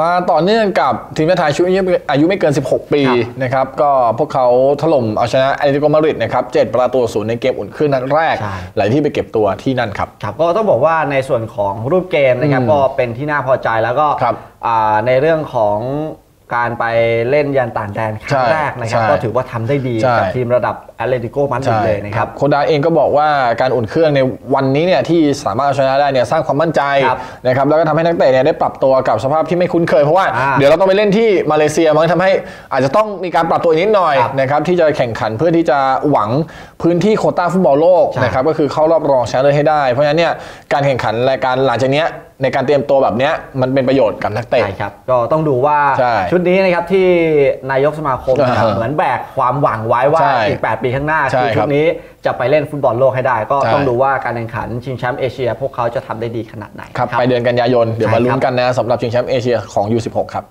มาต่อเนื่องกับทีมชาติไทยชุดอายุอายุไม่เกิน 16 ปีครับนะครับ ก็พวกเขาถล่มเอาชนะแอตเลติโกมาดริดนะครับ7ประตูศูนย์ในเกมอุ่นเครื่องนัดแรกใช่หลายที่ไปเก็บตัวที่นั่นครับครับ ก็ต้องบอกว่าในส่วนของรูปเกมนะครับอืมก็เป็นที่น่าพอใจแล้วก็ครับอ่าในเรื่องของ การไปเล่นยันต่างแดนครั้งใช่แรกนะครับใช่ก็ถือว่าทำได้ดีใช่กับทีมระดับแอตเลติโกมาดริดเลยนะครับโคดาเองก็บอกว่าการอุ่นเครื่องในวันนี้เนี่ยที่สามารถเอาชนะได้เนี่ยสร้างความมั่นใจครับนะครับแล้วก็ทำให้นักเตะเนี่ยได้ปรับตัวกับสภาพที่ไม่คุ้นเคย เพราะว่าอ่าเดี๋ยวเราต้องไปเล่นที่มาเลเซียมันทำให้อาจจะต้องมีการปรับตัวอีกนิดหน่อยครับนะครับที่จะแข่งขันเพื่อที่จะหวังพื้นที่โควต้าฟุตบอลโลกใช่นะครับก็คือเข้ารอบรองชนะเลิศให้ได้ เพราะฉะนั้นเนี่ยการแข่งขันรายการหลังจากเนี้ย ในการเตรียมตัวแบบเนี้ยมันเป็นประโยชน์กับนักเตะใช่ครับก็ต้องดูว่าใช่ชุดนี้นะครับที่นายกสมาคมนะครับอ่าเหมือนแบกความหวังไว้ว่าใช่อีก 8 ปีข้างหน้าใช่คือคชุรับดนี้จะไปเล่นฟุตบอลโลกให้ได้ ก็ใช่ต้องดูว่าการแข่งขันชิงแชมป์เอเชีย พวกเขาจะทำได้ดีขนาดไหนครับครับไปเดือนกันยายนเดี๋ยวมาใช่ครับลุ้นกันนะสำหรับชิงแชมป์เอเชียของ U16 ครับ